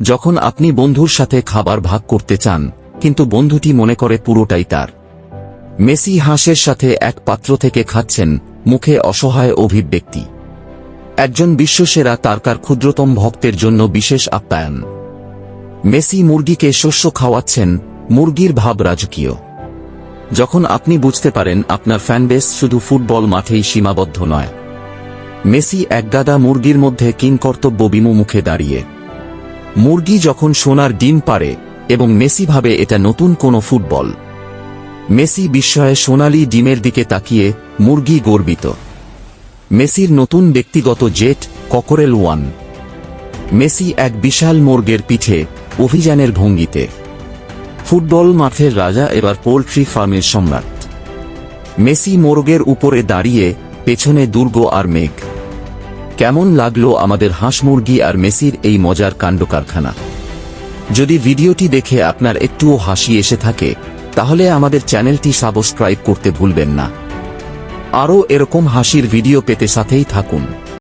যখন আপনি বন্ধুর সাথে খাবার ভাগ করতে চান, কিন্তু বন্ধুটি মনে করে পুরোটাই তার। মেসি হাঁসের সাথে এক পাত্র থেকে খাচ্ছেন, মুখে অসহায় অভিব্যক্তি। একজন বিশ্বসেরা তারকার ক্ষুদ্রতম ভক্তের জন্য বিশেষ আপ্যায়ন। মেসি মুরগিকে শস্য খাওয়াচ্ছেন, মুরগির ভাব রাজকীয়। যখন আপনি বুঝতে পারেন আপনার ফ্যানবেস শুধু ফুটবল মাঠেই সীমাবদ্ধ নয়। মেসি একগাদা মুরগির মধ্যে কিংকর্তব্য বিমু মুখে দাঁড়িয়ে মুরগি যখন সোনার ডিম পারে এবং মেসি ভাবে এটা নতুন কোনো ফুটবল। মেসি বিস্ময়ে সোনালি ডিমের দিকে তাকিয়ে মুরগি গর্বিত। মেসির নতুন ব্যক্তিগত জেট ককরেল ওয়ান। মেসি এক বিশাল মুরগের পিঠে অভিযানের ভঙ্গিতে। ফুটবল মাঠের রাজা এবার পোল্ট্রি ফার্মের সম্রাট। মেসি মোরগের উপরে দাঁড়িয়ে পেছনে দুর্গ আর মেঘ। কেমন লাগল আমাদের হাঁস মুরগি আর মেসির এই মজার কাণ্ড কারখানা যদি ভিডিওটি দেখে আপনার একটুও হাসি এসে থাকে, তাহলে আমাদের চ্যানেলটি সাবস্ক্রাইব করতে ভুলবেন না। আরও এরকম হাসির ভিডিও পেতে সাথেই থাকুন।